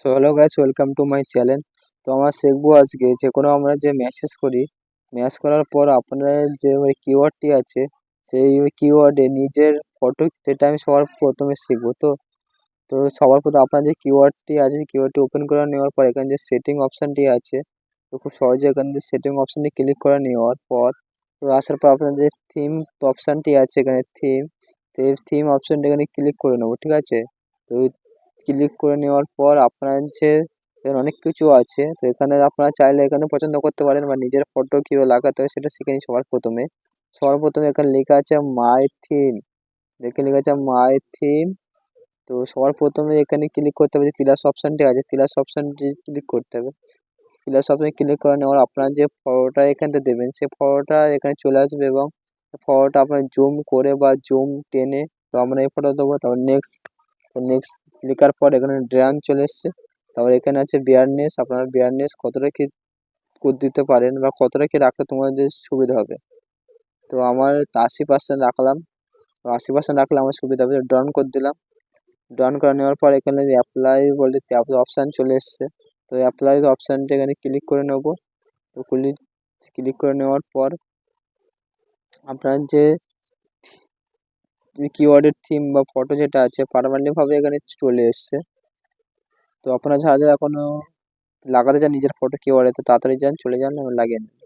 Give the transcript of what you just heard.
তো hello guys welcome to my channel তো আমরা শিখব আজকে যে কোনো আমরা যে মেসেজ করি ম্যাচ করার পর আপনার যে ওই কিওয়ার্ডটি আছে, সেই কিওয়ার্ডে নিজের ফটো সেটা আমি সবার প্রথমে শিখব, তো? তো সবার প্রথমে আপনার যে কিওয়ার্ডটি আছে কিওয়ার্ডটি ওপেন করে নেওয়ার পর এখানে যে সেটিং অপশানটি আছে, তো খুব সহজে এখান থেকে সেটিং অপশানটি ক্লিক করে নেওয়ার পর, তো আসার পর আপনার যে থিম অপশানটি আছে এখানে থিম তো এই থিম অপশানটা এখানে ক্লিক করে নেব, ঠিক আছে? তো ক্লিক করে নেওয়ার পর আপনার যে অনেক কিছু আছে, তো এখানে আপনারা চাইলে এখানে পছন্দ করতে পারেন বা নিজের ফটো কীভাবে লাগাতে হয় সেটা শিখে নিন সবার প্রথমে। সবার প্রথমে এখানে লেখা আছে মাই থিম দেখে লেখা আছে মাই থিম তো সবার প্রথমে এখানে ক্লিক করতে হবে যে প্লাস অপশানটি আছে প্লাস অপশানটি ক্লিক করতে হবে। প্লাস অপশানে ক্লিক করে নেওয়ার আপনার যে ফটোটা এখানটা দেবেন সেই ফটোটা এখানে চলে আসবে এবং ফটোটা আপনার জুম করে বা জুম টেনে তো আমরা এই ফটো দেবো, তারপর নেক্সট নেক্সট লেখার পর এখানে ড্রান চলে এসছে। তারপর এখানে আছে বিয়ারনেস আপনার বিয়ারনেস কতটা কি দিতে পারেন বা কতটা কি রাখলে তোমাদের সুবিধা হবে। তো আমার আশি পার্সেন্ট রাখলাম। তো আশি পার্সেন্ট রাখলে আমার সুবিধা হবে। ডান করে দিলাম। ডান করে নেওয়ার পর এখানে অ্যাপ্লাই বলে অপশান চলে এসছে। তো অ্যাপ্লাই অপশানটা এখানে ক্লিক করে নেব। তো ক্লিক ক্লিক করে নেওয়ার পর আপনার যে কিওয়ার্ডের থিম বা ফটো যেটা আছে পারমানেন্টভাবে এখানে চলে এসছে। তো আপনারা যারা যারা এখনও লাগাতে চান নিজের ফটো কিওয়ার্ডে তো তাড়াতাড়ি যান, চলে যান এবং লাগিয়ে নিন।